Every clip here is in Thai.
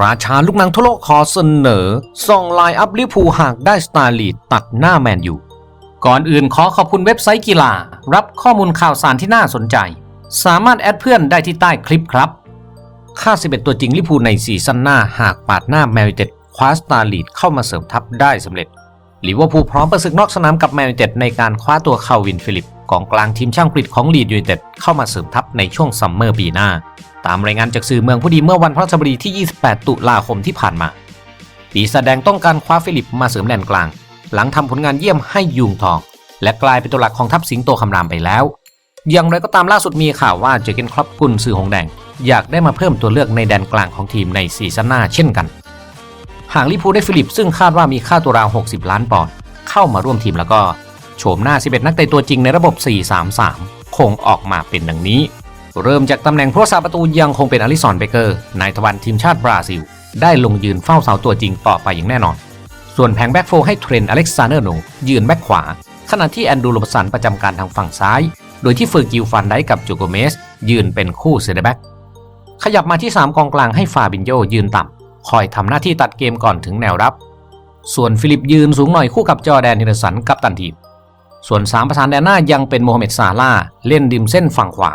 ราชาลูกนังทั่วโลกขอเสนอส่องไลน์อัพลิพูหากได้สตาร์ลีดตัดหน้าแมนยูก่อนอื่นขอขอบคุณเว็บไซต์กีฬา รับข้อมูลข่าวสารที่น่าสนใจ สามารถแอดเพื่อนได้ที่ใต้คลิปครับ ค่า 11 ตัวจริงลิพูในซีซั่นหน้าหากปาดหน้าแมนยูเต็ดคว้าสตาร์ลีดเข้ามาเสริมทัพได้สำเร็จ ลิเวอร์พูลพร้อมประศึกนอกสนามกับแมนยูเต็ดในการคว้าตัวคาวินฟิลิปกองกลางทีมช่างกรีฑของลีดยูไนเต็ดเข้ามาเสริมทัพในช่วงซัมเมอร์ปีหน้า ตามรายงานจากสื่อเมืองผู้ดีเมื่อวันพฤหัสบดีที่ 28 ตุลาคมที่ผ่านมาปีแสดงต้องการคว้าฟิลิปมาเสริมแดนกลาง หลังทำผลงานเยี่ยมให้ยุงทอง และกลายเป็นตัวหลักของทัพสิงโตคำรามไปแล้ว อย่างไรก็ตามล่าสุดมีข่าวว่าเจอเกนครอปกุนสื่อหงแดง อยากได้มาเพิ่มตัวเลือกในแดนกลางของทีมในซีซั่นหน้าเช่นกัน หากลิพูได้ฟิลิปซึ่งคาดว่ามีค่าตัวราว 60 ล้านปอนด์เข้ามาร่วมทีมแล้วก็โฉมหน้า 11 นักเตะตัวจริงในระบบ 4-3-3 คงออกมาเป็นดังนี้ เริ่มจากตำแหน่งผู้รักษาประตูยังคงเป็นอลิสันเบเกอร์นายทวันทีมชาติบราซิล ได้ลงยืนเฝ้าเสาตัวจริงต่อไปอย่างแน่นอน ส่วนแผงแบ็กโฟให้เทรนอเล็กซานเดอร์โนยืนแบ็กขวา ขณะที่แอนดูโรบสันประจำการทางฝั่งซ้าย โดยที่เฟอร์กิลฟันได้กับจูโกเมสยืนเป็นคู่เซเดแบ็กขยับมาที่ 3 กองกลางให้ฟาบินโยยืนต่ำ คอยทำหน้าที่ตัดเกมก่อนถึงแนวรับ ส่วนฟิลิปยืนสูงหน่อยคู่กับจอแดนนิรสันกับตันทีม ส่วน3ประธานแดนหน้ายังเป็นโมฮัมเหม็ดซาลาเล่นริมเส้นฝั่งขวา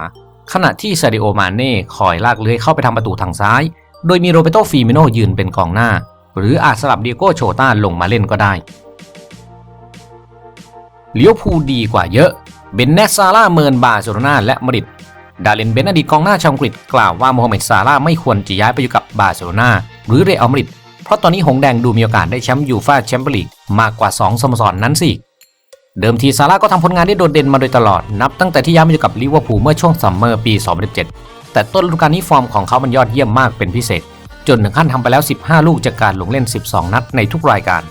ขณะที่ซาดิโอมาเน่คอยลากเลื้อยเข้าไปทำประตูทางซ้าย โดยมีโรเบโตฟีมิโนยืนเป็นกองหน้า หรืออาจสลับเดียโก้โชต้าลงมาเล่นก็ได้เลี้ยวภูดีกว่าเยอะเบนเนสซาร่าเมินบาร์เซโลนาและมาดริดดาเลนเบนอดีตกองหน้าชาวอังกฤษกล่าวว่าโมฮัมเหม็ดซาร่าไม่ควรจะย้ายไปอยู่กับบาร์เซโลนา หรือเรอัลมาดริดเพราะตอนนี้หงแดงดูมีโอกาสได้แชมป์ยูฟ่าแชมเปี้ยนลีกมากกว่า 2สโมสรนนั้นสิเดิมทีซาร่าก็ทำผลงานได้โดดเด่นมาโดยตลอดนับตั้งแต่ที่ย้ายมาอยู่กับลิเวอร์พูลเมื่อช่วงซัมเมอร์ปี 2017 แต่ต้นฤดูกาลนี้ฟอร์มของเขามันยอดเยี่ยมมากเป็นพิเศษ จนถึงขั้นทำไปแล้ว 15 ลูกจากการลงเล่น 12 นัดในทุกรายการ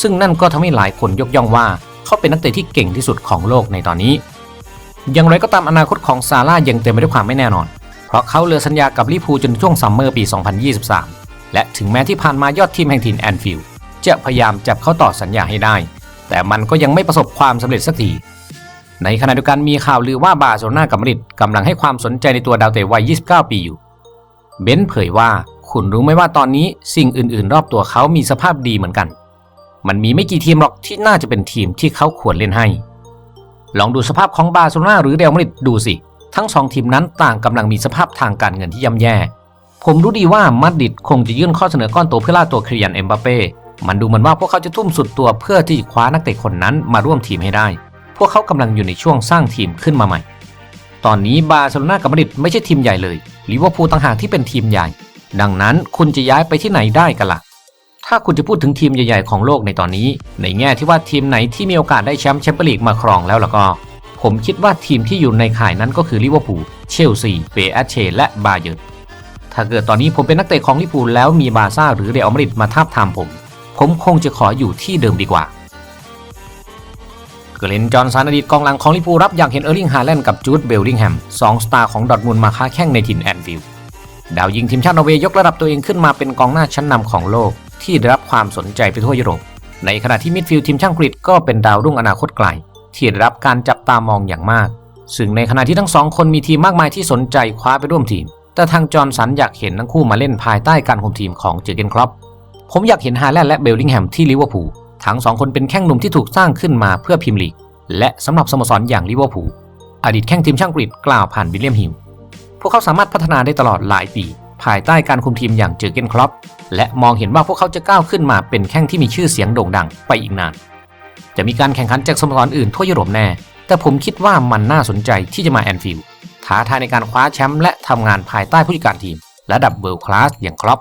ซึ่งนั่นก็ทำให้หลายคนยกย่องว่า เขาเป็นนักเตะที่เก่งที่สุดของโลกในตอนนี้ อย่างไรก็ตามอนาคตของซาร่ายังเต็มไปด้วยความไม่แน่นอน เพราะเขาเลือสัญญากับลิเวอร์พูลจนช่วงซัมเมอร์ปี 2023 และถึงแม้ที่ผ่านมายอดทีมแห่งถิ่นแอนฟิลด์จะพยายามจับเขาต่อสัญญาให้ได้ แต่มันก็ยังไม่ประสบความสำเร็จสักที ในขณะเดียวกันมีข่าวลือว่าบาร์เซนากับมาริดกำลังให้ความสนใจในตัวดาวเตะวัย 29 ปีอยู่ เบนซ์เผยว่าคุณรู้ไหมว่าตอนนี้สิ่งอื่นๆ รอบตัวเขามีสภาพดีเหมือนกัน มันมีไม่กี่ทีมหรอกที่น่าจะเป็นทีมที่เขาควรเล่นให้ ลองดูสภาพของบาร์เซนาหรือเรอัลมาดริดดูสิ ทั้งสองทีมนั้นต่างกำลังมีสภาพทางการเงินที่ย่ำแย่ ผมรู้ดีว่ามาดริดคงจะยื่นข้อเสนอก้อนโตเพื่อล่าตัวเคลียนเอ็มบัปเป้ มันดูเหมือนว่าพวกเขาจะทุ่มสุดตัวเพื่อที่จะคว้านักเตะคนนั้นมาร่วมทีมให้ได้ พวกเขากำลังอยู่ในช่วงสร้างทีมขึ้นมาใหม่ ตอนนี้บาร์เซโลนากับมาดริดไม่ใช่ทีมใหญ่เลยลิเวอร์พูลต่างหากที่เป็นทีมใหญ่ ดังนั้นคุณจะย้ายไปที่ไหนได้กันล่ะ ถ้าคุณจะพูดถึงทีมใหญ่ๆของโลกในตอนนี้ ในแง่ที่ว่าทีมไหนที่มีโอกาสได้แชมป์แชมเปี้ยนลีกมาครองแล้วล้วก็ ผมคิดว่าทีมที่อยู่ในข่ายนั้นก็คือลิเวอร์พูล เชลซี เปอเชและบาเยิร์น ถ้าเกิดตอนนี้ผมเป็นนักเตะของลิเวอร์พูลแล้วมีบาซ่าหรือเรอัลมาดริดมาทาบทามผม ผมคงจะขออยู่ที่เดิมดีกว่า เกรนจอห์นสันอดีตกองหลังของลิเวอร์พูรับอยากเห็นเออร์ลิงฮาแลนด์กับจูดเบลลิงแฮมสองสตาร์ของดอทมุนด์มาค้าแข่งในถิ่นแอนฟิลด์ดาวยิงทีมชาตินอร์เวย์ยกระดับตัวเองขึ้นมาเป็นกองหน้าชั้นนำของโลก ที่ได้รับความสนใจไปทั่วยุโรป ในขณะที่มิดฟิลด์ทีมช่างกรีฑก็เป็นดาวรุ่งอนาคตไกลที่ได้รับการจับตามองอย่างมาก ซึ่งในขณะที่ทั้งสองคนมีทีมมากมายที่สนใจคว้าไปร่วมทีม แต่ทางจอห์นสันอยากเห็นทั้งคู่มาเล่นภายใต้การคุมทีมของเจอเกนครอปผมอยากเห็นฮาแลนด์และเบลลิงแฮมที่ลิเวอร์พูลทั้งสองคนเป็นแข้งหนุ่มที่ถูกสร้างขึ้นมาเพื่อพิมลีก และสำหรับสโมสรอย่างลิเวอร์พูลอดีตแข้งทีมช่างกรีฑกล่าวผ่านวิลเลียมฮิลพวกเขาสามารถพัฒนาได้ตลอดหลายปี ภายใต้การคุมทีมอย่างเจอเกนครอปและมองเห็นว่าพวกเขาจะก้าวขึ้นมาเป็นแข้งที่มีชื่อเสียงโด่งดังไปอีกนาน จะมีการแข่งขันจากสโมสรอื่นทั่วยุโรปแน่ แต่ผมคิดว่ามันน่าสนใจที่จะมาแอนฟิลด์ ท้าทายในการคว้าแชมป์และทำงานภายใต้ผู้จัดการทีม ระดับเวิลด์คลาสอย่างครอป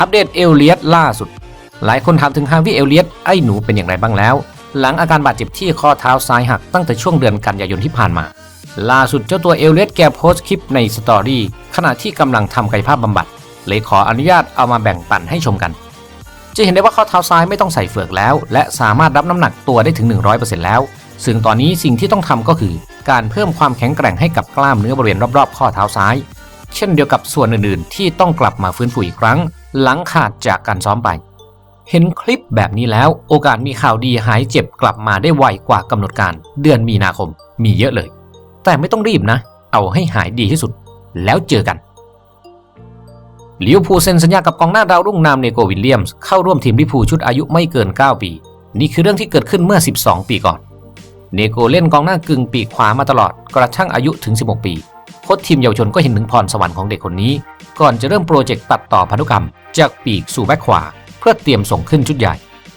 อัปเดตเอลเลียตล่าสุด หลายคนถามถึงฮาวิเอลเลียตไอ้หนูเป็นอย่างไรบ้างแล้ว หลังอาการบาดเจ็บที่ข้อเท้าซ้ายหักตั้งแต่ช่วงเดือนกันยายนที่ผ่านมา ล่าสุดเจ้าตัวเอลเลียตแกโพสต์คลิปในสตอรี่ขณะที่กำลังทำกายภาพบำบัดเลยขออนุญาตเอามาแบ่งปันให้ชมกันจะเห็นได้ว่าข้อเท้าซ้ายไม่ต้องใส่เฟือกแล้ว และสามารถรับน้ำหนักตัวได้ถึง 100%แล้ว ซึ่งตอนนี้สิ่งที่ต้องทำก็คือ การเพิ่มความแข็งแกร่งให้กับกล้ามเนื้อบริเวณรอบๆ ข้อเท้าซ้าย เช่นเดียวกับส่วนอื่นๆ ที่ต้องกลับมาฟื้นฟูอีกครั้ง หลังขาดจากการซ้อมไป เห็นคลิปแบบนี้แล้ว โอกาสมีข่าวดีหายเจ็บกลับมาได้ไวกว่ากำหนดการ เดือนมีนาคมมีเยอะเลย แต่ไม่ต้องรีบนะ เอาให้หายดีที่สุด แล้วเจอกันลิวอพูเซ็นสัญญากับกองหน้าดาวรุ่งนามเนโกวิลเลียมส์เข้าร่วมทีมลิพูชุดอายุไม่เกิน 9 ปี นี่คือเรื่องที่เกิดขึ้นเมื่อ 12 ปีก่อน เนโกเล่นกองหน้ากึ่งปีกขวามาตลอดกระทั่งอายุถึง 16 ปีโค้ชทีมเยาวชนก็เห็นถึงพรสวรรค์ของเด็กคนนี้ ก่อนจะเริ่มโปรเจกต์ตัดต่อพันธุกรรม จากปีกสู่แบ็คขวา เพื่อเตรียมส่งขึ้นชุดใหญ่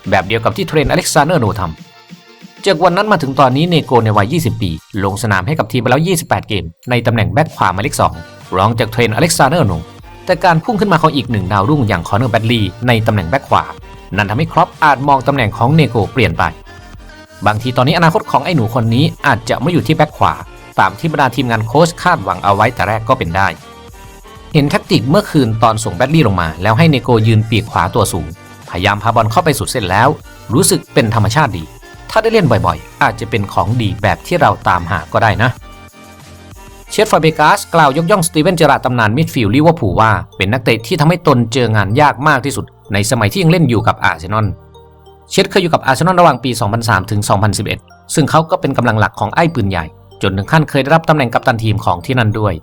แบบเดียวกับที่เทรนอเล็กซานเดอร์โนทำจากวันนั้นมาถึงตอนนี้เนโกในวัย 20 ปี ลงสนามให้กับทีมไปแล้ว 28 เกม ในตำแหน่งแบ็คขวาหมายเลข2รองจากเทรนอเล็กซานเดอร์โนแต่การพุ่งขึ้นมาของอีกหนึ่งดาวรุ่งอย่างคอนเนอร์แบดลีในตำแหน่งแบ็คขวา นั่นทำให้ครอปอาจมองตำแหน่งของเนโกเปลี่ยนไป บางทีตอนนี้อนาคตของไอ้หนูคนนี้อาจจะไม่อยู่ที่แบ็คขวา ตามที่บรรดาทีมงานโค้ชคาดหวังเอาไว้แต่แรกก็เป็นได้ เห็นแท็กติกเมื่อคืนตอนส่งแบดลี่ลงมา แล้วให้เนโกยืนปีกขวาตัวสูง พยายามพาบอลเข้าไปสุดเส้นแล้ว รู้สึกเป็นธรรมชาติดี ถ้าได้เล่นบ่อยๆ อาจจะเป็นของดีแบบที่เราตามหาก็ได้นะ เชฟฟาเบกัสกล่าวยกย่องสตีเวนเจอราร์ตำนานมิดฟิลด์ลิเวอร์พูลว่าเป็นนักเตะที่ทำให้ตนเจองานยากมากที่สุด ในสมัยที่ยังเล่นอยู่กับอาร์เซนอล เชฟเคยอยู่กับอาร์เซนอลระหว่างปี 2003 ถึง 2011 ซึ่งเขาก็เป็นกำลังหลักของไอ้ปืนใหญ่ จนถึงขั้นเคยได้รับตำแหน่งกัปตันทีมของที่นั่นด้วย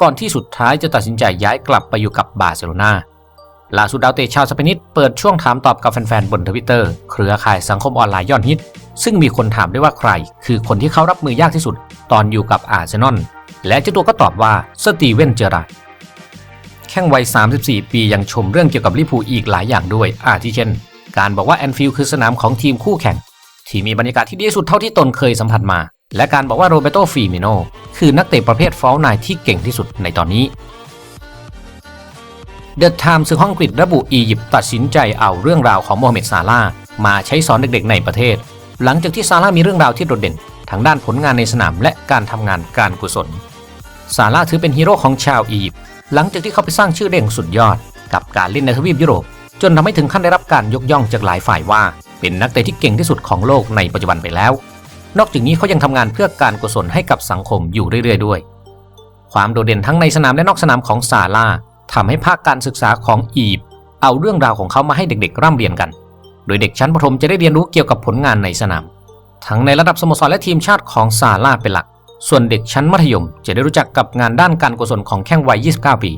ก่อนที่สุดท้ายจะตัดสินใจย้ายกลับไปอยู่กับบาร์เซโลนาล่าสุดดาวเตะชาวสเปนิสเปิดช่วงถามตอบกับแฟนๆบนทวิตเตอร์เครือข่ายสังคมออนไลน์ยอดฮิต ซึ่งมีคนถามด้วยว่าใคร คือคนที่เขารับมือยากที่สุด ตอนอยู่กับอาร์เซนอลและเจ้าตัวก็ตอบว่าสตีเวนเจอราร์แข้งวัย 34 ปียังชมเรื่องเกี่ยวกับลิเวอร์พูอีกหลายอย่างด้วยอาทิเช่น การบอกว่าแอนฟิลด์คือสนามของทีมคู่แข่ง ที่มีบรรยากาศที่ดีสุดเท่าที่ตนเคยสัมผัสมา และการบอกว่าโรเบโตฟีมิโนคือนักเตะประเภทฟอลนายที่เก่งที่สุดในตอนนี้เดอะไทม์สื่อห้องอังกฤษระบุอียิปต์ตัดสินใจเอาเรื่องราวของโมฮัมเหม็ดซาลาห์มาใช้สอนเด็กๆในประเทศ หลังจากที่ซาลาห์มีเรื่องราวที่โดดเด่น ทางด้านผลงานในสนามและการทำงานการกุศล ซาลาห์ถือเป็นฮีโร่ของชาวอียิปต์หลังจากที่เขาไปสร้างชื่อเด่งสุดยอด กับการเล่นในทวีปยุโรป จนทำให้ถึงขั้นได้รับการยกย่องจากหลายฝ่ายว่า เป็นนักเตะที่เก่งที่สุดของโลกในปัจจุบันไปแล้ว นอกจากนี้เขายังทำงานเพื่อการกุศลให้กับสังคมอยู่เรื่อยๆ ด้วย ความโดดเด่นทั้งในสนามและนอกสนามของซาลาห์ทำให้ภาคการศึกษาของอียิปต์เอาเรื่องราวของเขามาให้เด็กๆร่ำเรียนกัน โดยเด็กชั้นประถมจะได้เรียนรู้เกี่ยวกับผลงานในสนาม ทั้งในระดับสโมสรและทีมชาติของซาลาเป็นหลัก ส่วนเด็กชั้นมัธยมจะได้รู้จักกับงานด้านการกุศลของแข้งวัย 29 ปี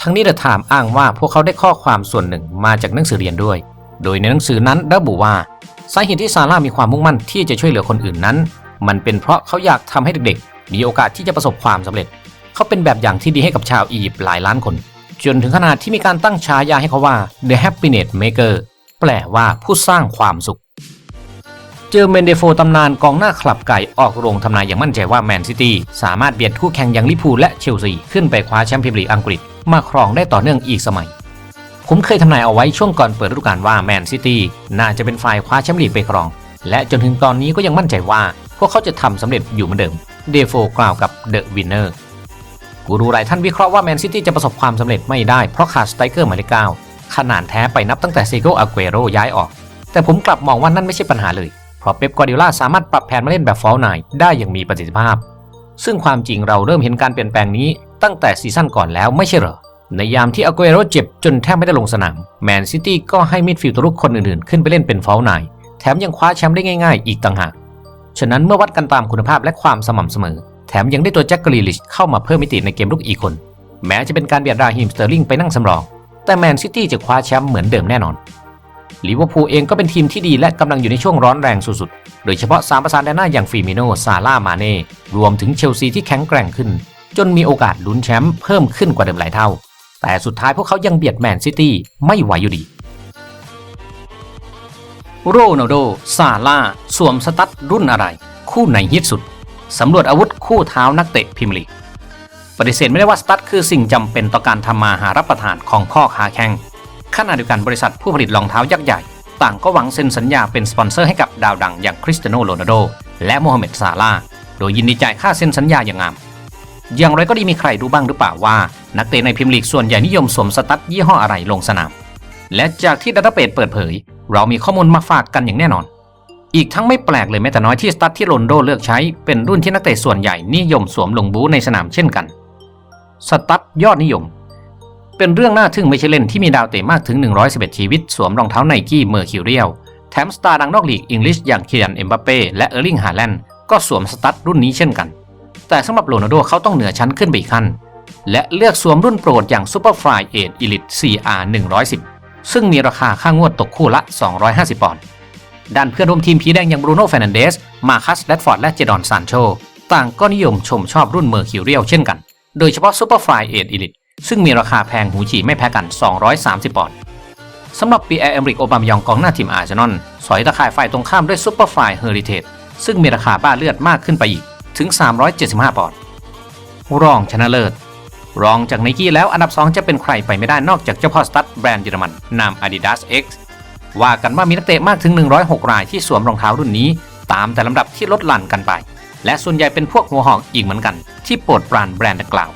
ทั้งนี้เดอะไทม์อ้างว่าพวกเขาได้ข้อความส่วนหนึ่งมาจากหนังสือเรียนด้วย โดยในหนังสือนั้นระบุว่าสาเหตุที่ซาร่ามีความมุ่งมั่นที่จะช่วยเหลือคนอื่นนั้น มันเป็นเพราะเขาอยากทำให้เด็กๆ มีโอกาสที่จะประสบความสำเร็จ เขาเป็นแบบอย่างที่ดีให้กับชาวอียิปต์หลายล้านคน จนถึงขนาดที่มีการตั้งฉายาให้เขาว่า The Happiness Maker แปลว่าผู้สร้างความสุข จอเมนเดโฟตำนานกองหน้าคลับไก่ออกโรงทำนายอย่างมั่นใจว่าแมนซิตี้สามารถเบียดคู่แข่งอย่างลิพูและเชลซีขึ้นไปคว้าแชมเปี้ยนลีกอังกฤษมาครองได้ต่อเนื่องอีกสมัย ผมเคยทำนายเอาไว้ช่วงก่อนเปิดฤดูกาลว่าแมนซิตี้น่าจะเป็นฝ่ายคว้าแชมป์ลีกไปครอง และจนถึงตอนนี้ก็ยังมั่นใจว่า พวกเขาจะทำสำเร็จอยู่เหมือนเดิมเดโฟกล่าวกับเดอะวินเนอร์กูรูหลายท่านวิเคราะห์ว่าแมนซิตี้จะประสบความสำเร็จไม่ได้เพราะขาดสไตรเกอร์หมายเลขเก้าขนาดแท้ไปนับตั้งแต่เซโกอาเกโรย้ายออก แต่ผมกลับมองว่านั่นไม่ใช่ปัญหาเลย ราะเป๊ปกวาดิโอลาสามารถปรับแผนมาเล่นแบบฟอลไนได้อย่างมีประสิทธิภาพ ซึ่งความจริงเราเริ่มเห็นการเปลี่ยนแปลงนี้ตั้งแต่ซีซั่นก่อนแล้วไม่ใช่เหรอ ในยามที่อาเกโรเจ็บจนแทบไม่ได้ลงสนาม แมนซิตี้ก็ให้มิดฟิลด์ตัวรุกคนอื่นๆ ขึ้นไปเล่นเป็นฟอลไนแถมยังคว้าแชมป์ได้ง่ายๆ อีกต่างหาก ฉะนั้นเมื่อวัดกันตามคุณภาพและความสม่ำเสมอ แถมยังได้ตัวแจ็คกรีลิชเข้ามาเพิ่มมิติในเกมลุกอีกคน แม้จะเป็นการเบียดราฮิมสเตอร์ลิงไปนั่งสำรอง แต่แมนซิตี้จะคว้าแชมป์เหมือนเดิมแน่นอน ลิเวอร์พูลเองก็เป็นทีมที่ดีและกำลังอยู่ในช่วงร้อนแรงสุดๆ โดยเฉพาะสามประสานแดนหน้าอย่างฟีมิโนซาร่ามาเน่รวมถึงเชลซีที่แข็งแกร่งขึ้น จนมีโอกาสลุ้นแชมป์เพิ่มขึ้นกว่าเดิมหลายเท่า แต่สุดท้ายพวกเขายังเบียดแมนซิตี้ไม่ไหวอยู่ดี โรนัลโดซาร่าสวมสตั๊ดรุ่นอะไร คู่ไหนฮิตสุดสำรวจอาวุธคู่เท้านักเตะพรีเมียร์ลีปฏิเสธไม่ได้ว่าสตั๊ดคือสิ่งจำเป็นต่อการทำมาหารับประทานของพ่อค้าแข่ง ขณะเดียวกันบริษัทผู้ผลิตรองเท้ายักษ์ใหญ่ ต่างก็หวังเซ็นสัญญาเป็นสปอนเซอร์ให้กับดาวดังอย่างคริสเตียโนโรนัลโดและโมฮัมเหม็ดซาร่าห์โดยยินดีจ่ายค่าเซ็นสัญญาอย่างงาม อย่างไรก็ดีมีใครรู้บ้างหรือเปล่าว่า นักเตะในพรีเมียร์ลีกส่วนใหญ่นิยมสวมสตั๊ดยี่ห้ออะไรลงสนาม และจากที่ดัตต้าเบสเปิดเผย เรามีข้อมูลมาฝากกันอย่างแน่นอน อีกทั้งไม่แปลกเลยแม้แต่น้อยที่สตั๊ดที่โรนลโดเลือกใช้เป็นรุ่นที่นักเตะส่วนใหญ่นิยมสวมลงบูในสนามเช่นกัน สตั๊ดยอดนิยม เป็นเรื่องน่าทึ่งไม่ใช่เล่นที่มีดาวเตะมากถึง 111 ชีวิต สวมรองเท้าไนกี้เมอร์คิวเรียลแถมสตาร์ดังนอกลีกอังกฤษอย่างเคียนเอ็มบัปเป้และเออร์ลิงฮาแลนด์ก็สวมสตั๊ดรุ่นนี้เช่นกัน แต่สำหรับโรนัลโดเขาต้องเหนือชั้นขึ้นไปอีกขั้น และเลือกสวมรุ่นโปรดอย่าง Superfly 8 Elite CR 110 ซึ่งมีราคาค่างวดตกคู่ละ 250 ปอนด์ด้านเพื่อนร่วมทีมผีแดงอย่างบรูโน่เฟรนันเดส มาคัสแรดฟอร์ดและเจดอนซานโชต่างก็นิยมชมชอบรุ่นเมอร์คิวเรียลเช่นกัน โดยเฉพาะ Superfly 8 Elite ซึ่งมีราคาแพงหูฉี่ไม่แพ้กัน 230 ปอนด์สำหรับปีแอร์เอมริกโอบามยองกองหน้าทีมอาร์เซนอลสอยตะข่ายฝ่ายตรงข้ามด้วย Superfly Heritage ซึ่งมีราคาบ้าเลือดมากขึ้นไปอีกถึง 375 ปอนด์รองชนะเลิศ รองจากไนกี้แล้วอันดับ 2 จะเป็นใครไปไม่ได้นอกจากเจ้าพ่อสตั๊ดแบรนด์เยอรมันนาม Adidas X ว่ากันว่ามีนักเตะมากถึง 106 รายที่สวมรองเท้ารุ่นนี้ ตามแต่ลำดับที่ลดหลั่นกันไป และส่วนใหญ่เป็นพวกหัวหอกอีกเหมือนกัน ที่โปรดปรานแบรนด์ดังกล่าว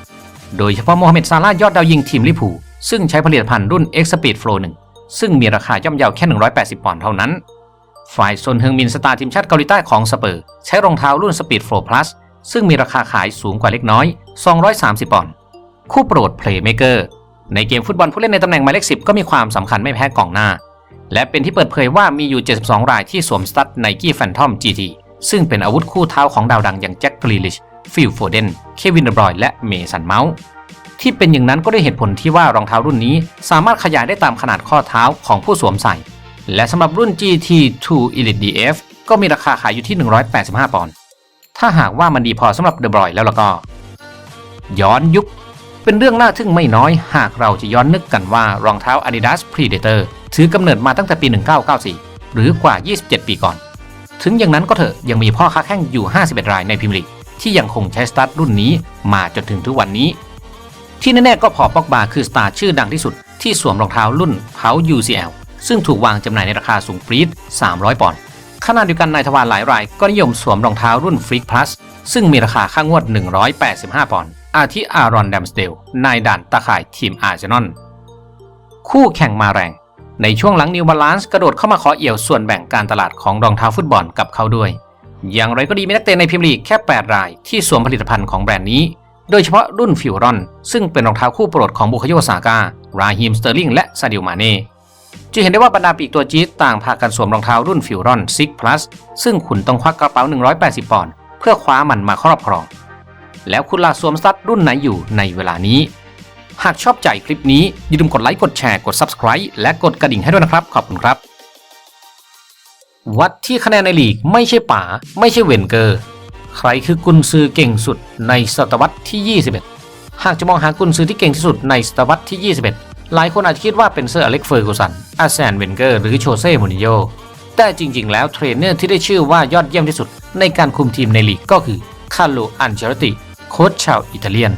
โดยเฉพาะโมฮัมเหม็ดซาลาห์ยอดดาวยิงทีมลิพูซึ่งใช้ผลิตภัณฑ์รุ่น X Speed Flow 1 ซึ่งมีราคาย่อมเยาแค่ 180 ปอนด์เท่านั้น ฝ่ายซนเฮงมินสตาร์ทีมชาติเกาหลีใต้ของสเปอร์ ใช้รองเท้ารุ่น Speed Flow Plus ซึ่งมีราคาขายสูงกว่าเล็กน้อย 230 ปอนด์ คู่โปรด Playmaker ในเกมฟุตบอลผู้เล่นในตำแหน่งหมายเลข 10 ก็มีความสำคัญไม่แพ้กองหน้า และเป็นที่เปิดเผยว่ามีอยู่ 72 รายที่สวมสตั๊ด Nike Phantom GT ซึ่งเป็นอาวุธคู่เท้าของดาวดังอย่างแจ็คกรีลิช ฟิลโฟเดน เควินเดบรอยและเมสันเมาส์ที่เป็นอย่างนั้นก็ด้วยเหตุผลที่ว่ารองเท้ารุ่นนี้สามารถขยายได้ตามขนาดข้อเท้าของผู้สวมใส่ และสำหรับรุ่น GT2 Elite DF ก็มีราคาขายอยู่ที่ 185 ปอนด์ ถ้าหากว่ามันดีพอสำหรับเดบรอยแล้วล่ะก็ ย้อนยุค เป็นเรื่องน่าทึ่งไม่น้อย หากเราจะย้อนนึกกันว่ารองเท้า Adidas Predator ถือกำเนิดมาตั้งแต่ปี 1994 หรือกว่า 27 ปีก่อน ถึงอย่างนั้นก็เถอะยังมีพ่อค้าแข่งอยู่ 51 รายในพิมลีก ที่ยังคงใช้สตาร์ทรุ่นนี้มาจนถึงทุกวันนี้ ที่แน่ๆก็พอปอกบาคือสตาร์ชื่อดังที่สุดที่สวมรองเท้ารุ่นเผา UCL ซึ่งถูกวางจำหน่ายในราคาสูงปรี๊ด 300 ปอนด์ขณะเดียวกันนายทวารหลายรายก็นิยมสวมรองเท้ารุ่น Freak Plus ซึ่งมีราคาค่างวด 185 ปอนด์อาทิอารอนแดมสเดลนายด่านตาข่ายทีมอาร์เซนอลคู่แข่งมาแรง ในช่วงหลังนิวบาลานซ์กระโดดเข้ามาขอเอี่ยวส่วนแบ่งการตลาดของรองเท้าฟุตบอลกับเขาด้วย อย่างไรก็ดีมีนักเตะในพรีเมียร์ลีกแค่ 8 รายที่สวมผลิตภัณฑ์ของแบรนด์นี้ โดยเฉพาะรุ่นฟิวรอน ซึ่งเป็นรองเท้าคู่โปรดของบุคโยซาก้าราฮิมสเตอร์ลิงและซาดิโอมาเน่จะเห็นได้ว่าบรรดาปีกตัวจี๊ดต่างพากันสวมรองเท้ารุ่นฟิวรอนซิกพลัสซึ่งคุณต้องควักกระเป๋า 180 ปอนด์เพื่อคว้ามันมาครอบครอง แล้วคุณล่ะสวมสตั๊ดรุ่นไหนอยู่ในเวลานี้ หากชอบใจคลิปนี้อย่าลืมกดไลค์กดแชร์กด Subscribe และกดกระดิ่งให้ด้วยนะครับ ขอบคุณครับ วัดที่คะแนนในลีกไม่ใช่ป๋าไม่ใช่เวนเกอร์ ใครคือกุนซือเก่งสุดในศตวรรษที่ 21 หากจะมองหากุนซือที่เก่งที่สุดในศตวรรษที่ 21 หลายคนอาจจะคิดว่าเป็นเซอร์อเล็กเฟอร์กูสัน อาแซนเวนเกอร์ หรือโชเซ่มูริโญ่แต่จริงๆ แล้วเทรนเนอร์ที่ได้ชื่อว่ายอดเยี่ยมที่สุดในการคุมทีมในลีกก็คือคาร์โลอันเชลติโค้ชชาวอิตาเลียน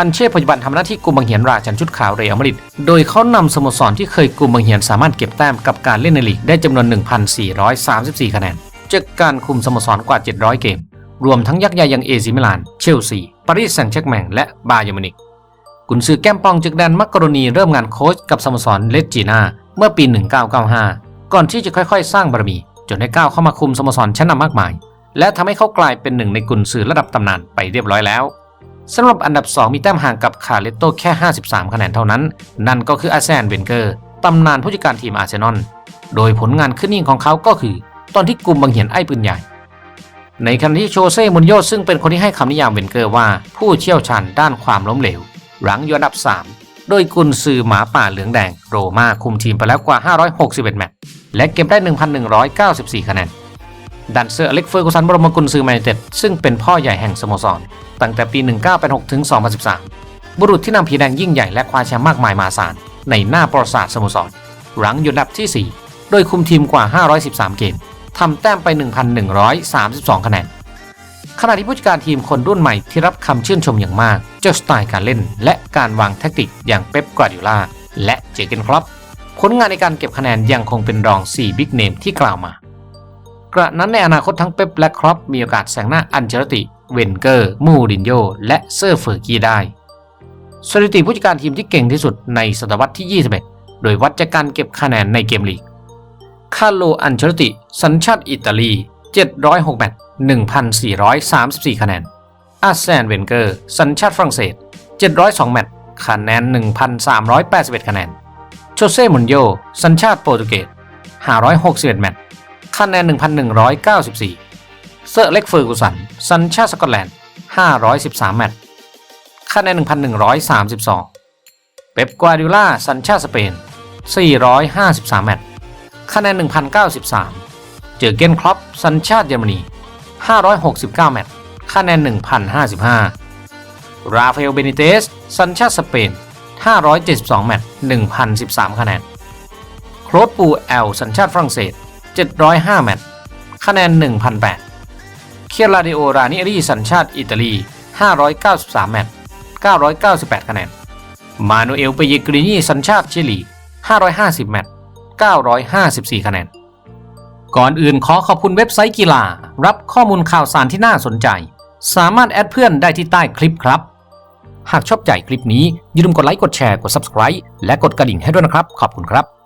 อันเช่ปัจจุบันทำหน้าที่กุมบังเหียนราชันชุดขาวเรอัลมาดริดโดยเขานำสโมสรที่เคยกุมบังเหียนสามารถเก็บแต้มกับการเล่นในลีกได้จำนวน 1,434 คะแนนจากการคุมสโมสรกว่า 700 เกม รวมทั้งยักษ์ใหญ่อย่างเอซิมิลาน เชลซี ปารีสแซงต์แชร์กแมงและบาเยอร์มินิกกุนซือแก้มปองจากแดนมักกรนีเริ่มงานโค้ชกับสโมสรเลสจีนาเมื่อปี 1995 ก่อนที่จะค่อยๆ สร้างบารมี จนได้ก้าวเข้ามาคุมสโมสรชั้นนำมากมาย และทำให้เขากลายเป็นหนึ่งในกุนซือระดับตำนานไปเรียบร้อยแล้ว สำหรับอันดับ 2 มีแต้มห่างกับคาเลตโตแค่ 53 คะแนนเท่านั้น นั่นก็คืออาเซนเวนเกอร์ตำนานผู้จัดการทีมอาร์เซนอล โดยผลงานขึ้นนิ่งของเขาก็คือ ตอนที่กลุ่มบังเหียนไอ้ปืนใหญ่ ในขณะที่โชเซ่มุนโยซึ่งเป็นคนที่ให้คำนิยามเวนเกอร์ว่าผู้เชี่ยวชาญด้านความล้มเหลวหลังอยู่อันดับ 3 โดยกุนซือหมาป่าเหลืองแดง โรมาคุมทีมไปแล้วกว่า 561 แมตช์และเก็บได้ 1,194 คะแนน ดันเซอร์อเล็กเฟอร์กุสันบรมกุลซือแมนเต็ดซึ่งเป็นพ่อใหญ่แห่งสโมสร ตั้งแต่ปี 1986 ถึง 2013 บุรุษที่นำผีแดงยิ่งใหญ่และคว้าแชมป์มากมายมาศาลในหน้าประวัติศาสตร์สโมสรหลังอยู่อันดับที่ 4 โดยคุมทีมกว่า 513 เกมทำแต้มไป 1,132 คะแนนขณะที่ผู้จัดการทีมคนรุ่นใหม่ที่รับคำชื่นชมอย่างมากเจ้าสไตล์การเล่น และการวางแทคติกอย่างเป๊ปกวาดิโอลาและเจเกนครอปผลงานในการเก็บคะแนนยังคงเป็นรอง 4 บิ๊กเนมที่กล่าวมา กระนั้นในอนาคตทั้งเป๊ปและครอปมีโอกาสแซงหน้าอันเชลติ เวนเกอร์ มูรินโญ่และเซอร์เฟอร์กีได้ สถิติผู้จัดการทีมที่เก่งที่สุดในศตวรรษที่ 21 โดยวัดจากการเก็บคะแนนในเกมลีก คาร์โลอันเชลติ สัญชาติอิตาลี 706แมตช์1,434 คะแนน อาร์แซนเวนเกอร์ สัญชาติฝรั่งเศส 702 แมตช์คะแนน 1,381 คะแนน โชเซ่มุนโย สัญชาติโปรตุเกส561 แมตช์ คะแนน 1,194 เซอร์เล็กเฟอร์กูสัน สัญชาติสกอตแลนด์ 513 แมตช์ คะแนน 1,132 เป๊ปกวาดิโอลาสัญชาติสเปน 453 แมตช์ คะแนน 1,093 เจอเกนครอป สัญชาติเยอรมนี 569 แมตช์ คะแนน 1,055 ราฟาเอล เบนิเตส สัญชาติสเปน 572 แมตช์ 1,013 คะแนน โคลดปูแอล สัญชาติฝรั่งเศส 705 แมตช์ คะแนน 1,008 เคียราดิโอรานิเอรีสัญชาติอิตาลี 593 แมตช์ 998 คะแนน มานูเอลเปเยกรินีสัญชาติชิลี 550 แมตช์ 954 คะแนน ก่อนอื่นขอขอบคุณเว็บไซต์กีฬา รับข้อมูลข่าวสารที่น่าสนใจ สามารถแอดเพื่อนได้ที่ใต้คลิปครับ หากชอบใจคลิปนี้อย่าลืมกดไลค์ กดแชร์ กด Subscribe และกดกระดิ่งให้ด้วยนะครับ ขอบคุณครับ